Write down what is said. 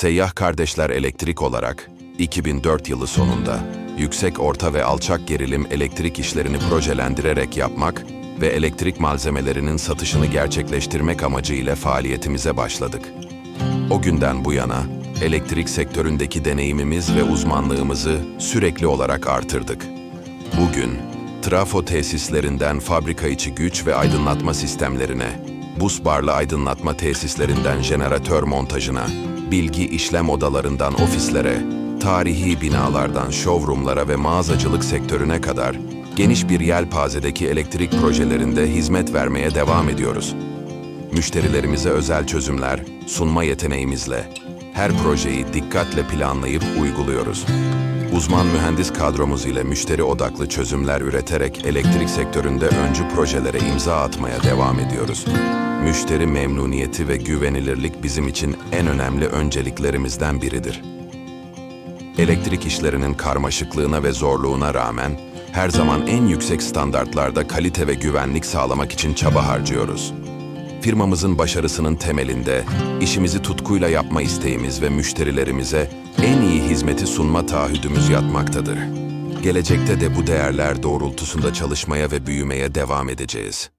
Seyyah Kardeşler Elektrik olarak 2004 yılı sonunda yüksek, orta ve alçak gerilim elektrik işlerini projelendirerek yapmak ve elektrik malzemelerinin satışını gerçekleştirmek amacıyla faaliyetimize başladık. O günden bu yana elektrik sektöründeki deneyimimiz ve uzmanlığımızı sürekli olarak artırdık. Bugün trafo tesislerinden fabrika içi güç ve aydınlatma sistemlerine, bus barlı aydınlatma tesislerinden jeneratör montajına, bilgi işlem odalarından ofislere, tarihi binalardan showroomlara ve mağazacılık sektörüne kadar geniş bir yelpazedeki elektrik projelerinde hizmet vermeye devam ediyoruz. Müşterilerimize özel çözümler sunma yeteneğimizle her projeyi dikkatle planlayıp uyguluyoruz. Uzman mühendis kadromuz ile müşteri odaklı çözümler üreterek elektrik sektöründe öncü projelere imza atmaya devam ediyoruz. Müşteri memnuniyeti ve güvenilirlik bizim için en önemli önceliklerimizden biridir. Elektrik işlerinin karmaşıklığına ve zorluğuna rağmen her zaman en yüksek standartlarda kalite ve güvenlik sağlamak için çaba harcıyoruz. Firmamızın başarısının temelinde işimizi tutkuyla yapma isteğimiz ve müşterilerimize en iyi hizmeti sunma taahhüdümüz yatmaktadır. Gelecekte de bu değerler doğrultusunda çalışmaya ve büyümeye devam edeceğiz.